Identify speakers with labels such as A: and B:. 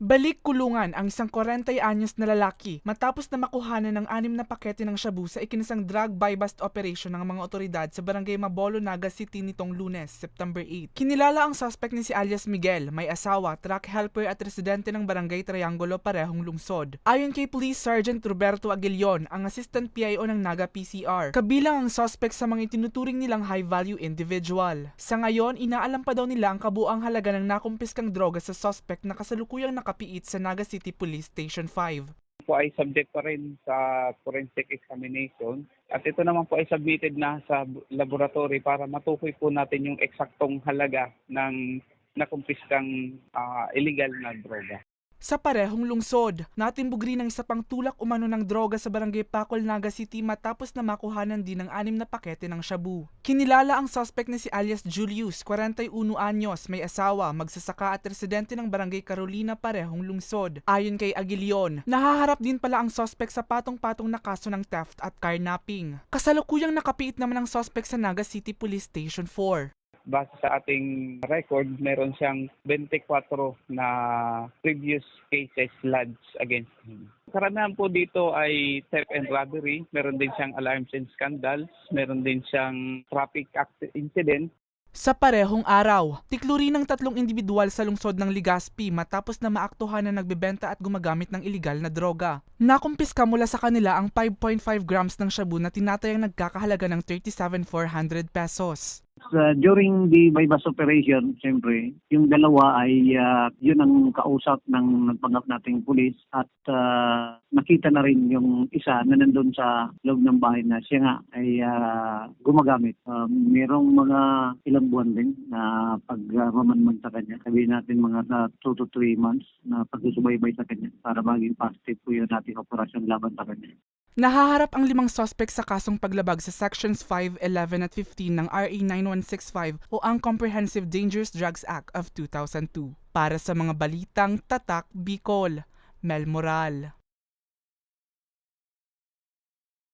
A: Balik kulungan ang isang 40 anyos na lalaki matapos na makuhanan ng anim na pakete ng shabu sa ikinisang drug buy-bust operation ng mga otoridad sa barangay Mabolo, Naga City nitong lunes, September 8. Kinilala ang suspect ni si alias Miguel, may asawa, truck helper at residente ng barangay Triangulo parehong lungsod. Ayon kay Police Sergeant Roberto Aguilion, ang assistant PIO ng Naga PCR, kabilang ang suspect sa mga itinuturing nilang high-value individual. Sa ngayon, inaalam pa daw nila ang kabuang halaga ng nakumpiskang droga sa suspect na kasalukuyang nakapiit sa Naga City Police Station 5.
B: po ay subject pa rin sa forensic examination. At ito naman po ay submitted na sa laboratory para matukoy po natin yung eksaktong halaga ng nakumpiskang ah, illegal na droga.
A: Sa parehong lungsod, natimbog rin ng isa pang tulak umano ng droga sa barangay Pacol, Naga City matapos na makuhanan din ng anim na pakete ng shabu. Kinilala ang suspect na si alias Julius, 41 anyos, may asawa, magsasaka at residente ng barangay Carolina parehong lungsod. Ayon kay Aguilion, nahaharap din pala ang suspect sa patong-patong na kaso ng theft at carnapping. Kasalukuyang nakapiit naman ang suspect sa Naga City Police Station 4.
B: Base sa ating record, meron siyang 24 na previous cases lodged against him. Karamihan po dito ay theft and robbery, meron din siyang alarms and scandals, meron din siyang traffic incident,
A: Sa parehong araw, tikluri ng tatlong individual sa lungsod ng Legazpi matapos na maaktuhan na nagbebenta at gumagamit ng iligal na droga. Nakumpiska mula sa kanila ang 5.5 grams ng shabu na tinatayang nagkakahalaga ng 37,400 pesos.
C: Uh, during the bypass operation, siyempre, yung dalawa ay uh, yun ang kausap ng nagpanggap nating pulis at uh, nakita na rin yung isa na nandun sa loob ng bahay na siya nga ay uh, gumagamit. Um, merong mga ilang buwan din na pagmamanman sa kanya. Sabihin natin mga 2 to 3 months na pagsusubaybay sa kanya para maging positive po yun nating operasyon laban sa kanya.
A: Nahaharap ang limang suspect sa kasong paglabag sa Sections 5, 11 at 15 ng RA 9165 o ang Comprehensive Dangerous Drugs Act of 2002. Para sa mga balitang Tatak Bicol, Mel Moral.